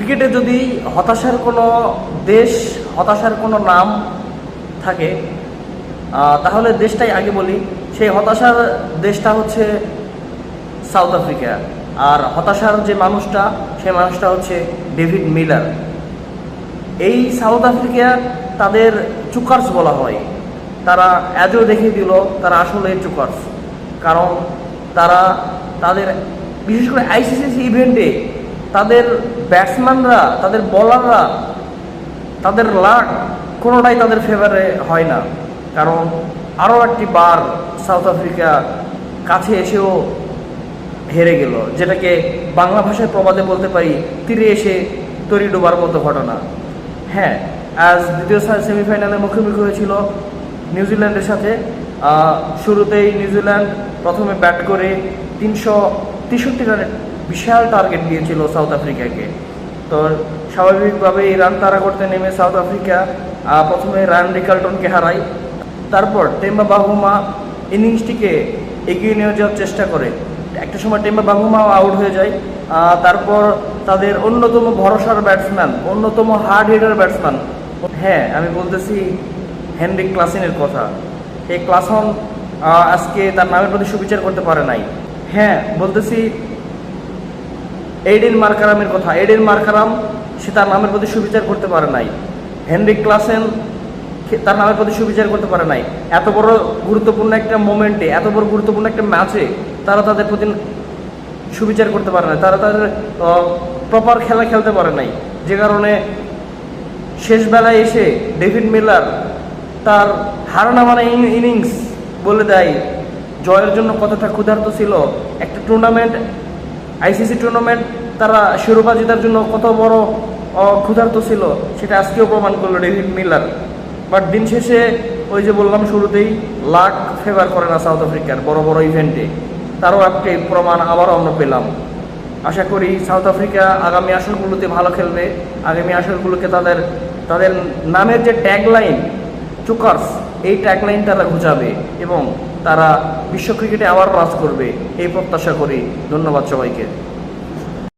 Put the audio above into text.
ক্রিকেটে যদি হতাশার কোনো দেশ, হতাশার কোনো নাম থাকে তাহলে দেশটাই আগে বলি। সেই হতাশার দেশটা হচ্ছে সাউথ আফ্রিকা। আর হতাশার যে মানুষটা, সেই মানুষটা হচ্ছে ডেভিড মিলার। এই সাউথ আফ্রিকা তাদের চুকার্স বলা হয়। তারা অ্যাজও দেখিয়ে দিল, তারা আসলে চুকার্স। কারণ তারা তাদের, বিশেষ করে আইসিসি ইভেন্টে তাদের ব্যাটসম্যানরা তাদের বলাররা তাদের লাক কোনোটাই তাদের ফেভারে হয় না। কারণ আরও একটি বার সাউথ আফ্রিকা কাছে এসেও হেরে গেল, যেটাকে বাংলা ভাষায় প্রবাদে বলতে পারি, তীরে এসে তরি ডোবার মতো ঘটনা। হ্যাঁ আজ দ্বিতীয় সেমিফাইনালে মুখোমুখি হয়েছিল নিউজিল্যান্ডের সাথে শুরুতেই নিউজিল্যান্ড প্রথমে ব্যাট করে তিনশো তেষট্টি রানের বিশাল টার্গেট দিয়েছিল সাউথ আফ্রিকাকে তো স্বাভাবিকভাবে এই রান তাড়া করতে নেমে সাউথ আফ্রিকা প্রথমে রান রিকাল্টনকে হারায়। তারপর টেম্বা বাহুমা ইনিংসটিকে এগিয়ে নিয়ে যাওয়ার চেষ্টা করে। একটা সময় টেম্বা বাহুমাও আউট হয়ে যায়। তারপর তাদের অন্যতম ভরসার ব্যাটসম্যান অন্যতম হার্ড হিটার ব্যাটসম্যান হ্যাঁ আমি বলতেছি হেনরিক ক্লাসিনের কথা। এই ক্লাসন আজকে তার নামের প্রতি সুবিচার করতে পারে নাই। হ্যাঁ বলতেছি এইডেন মার্কারামের কথা। এইডেন মার্কারাম সে তার নামের প্রতি সুবিচার করতে পারে নাই। হেনরিক ক্লাসেন তার নামের প্রতি সুবিচার করতে পারে নাই। এত বড় গুরুত্বপূর্ণ একটা মোমেন্টে এত বড় গুরুত্বপূর্ণ একটা ম্যাচে তারা তাদের প্রতি সুবিচার করতে পারে না তারা তাদের প্রপার খেলা খেলতে পারে নাই। যে কারণে শেষ বেলায় এসে ডেভিড মিলার তার হারানা মানে ইনিংস বলে দেয়। জয়ের জন্য কতটা ক্ষুধার্ত ছিল। একটা টুর্নামেন্ট আইসিসি টুর্নামেন্ট তারা শিরোপা জেতার জন্য কত বড় ক্ষুধার্ত ছিল, সেটা আজকেও প্রমাণ করল ডেভিড মিলার। বাট দিন শেষে ওই যে বললাম শুরুতেই, লাক ফেভার করে না সাউথ আফ্রিকার বড় বড় ইভেন্টে তারও একটি প্রমাণ আবারও আমরা পেলাম। আশা করি সাউথ আফ্রিকা আগামী আসরগুলোতে ভালো খেলবে। আগামী আসরগুলোকে তাদের তাদের নামের যে ট্যাগলাইন চুকার্স এই ট্যাগলাইন তারা ঘুচাবে এবং তারা বিশ্ব ক্রিকেটে আবার রাজ করবে, এই প্রত্যাশা করি। ধন্যবাদ সবাইকে।